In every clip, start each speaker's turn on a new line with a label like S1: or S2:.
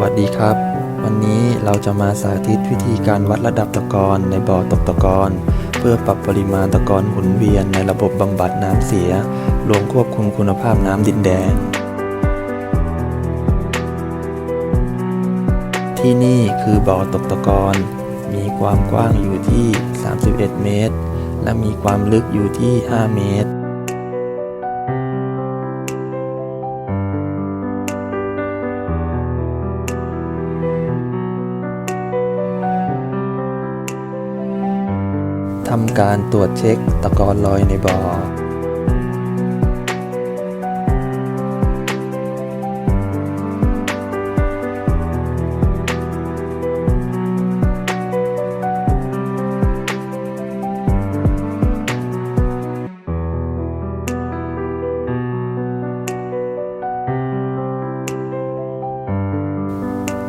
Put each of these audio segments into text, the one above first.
S1: วัสดีครับ วันนี้เราจะมาสาธิตวิธีการวัดระดับตะกอนในบ่อตกตะกอนเพื่อปรับปริมาณตะกอนหมุนเวียนในระบบบำบัดน้ำเสีย รวมควบคุมคุณภาพน้ำดินแดง ที่นี่คือบ่อตกตะกอนมีความกว้างอยู่ที่ 31 เมตร และมีความลึกอยู่ที่ 5 เมตร ทำการตรวจเช็คตะกอนลอยในบ่อ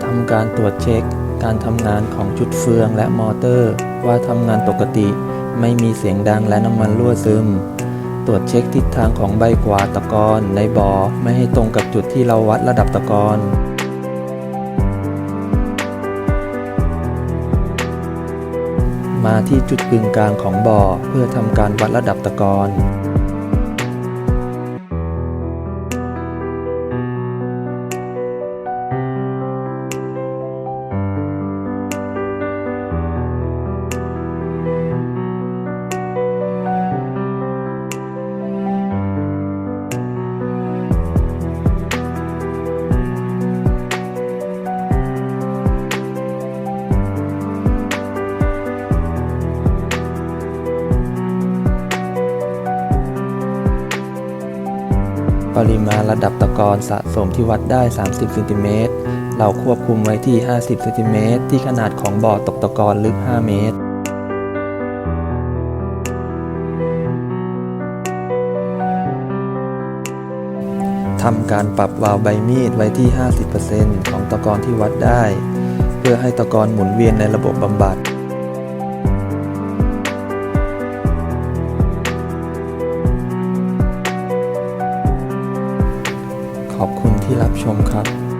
S1: ทำการตรวจเช็ค การทำงานของชุดเฟืองและมอเตอร์ ว่าทำงานปกติ ไม่มีเสียงดังและน้ำมันรั่วซึม ตรวจเช็คทิศทางของใบกวาดตะกอนในบ่อไม่ให้ตรงกับจุดที่เราวัดระดับตะกอนมาที่จุดกึ่งกลางของบ่อเพื่อทำการวัดระดับตะกอน ปริมาณระดับตะกอนสะสมที่วัดได้ 30เซนติเมตรเราควบคุมไว้ที่ 50เซนติเมตรที่ขนาดของบ่อตกตะกอนลึก 5 เมตรทำการปรับวาล์วใบมีดไว้ที่ 50%ของตะกอนที่วัดได้ เพื่อให้ตะกอนหมุนเวียนในระบบบำบัด ขอบคุณที่รับชมครับ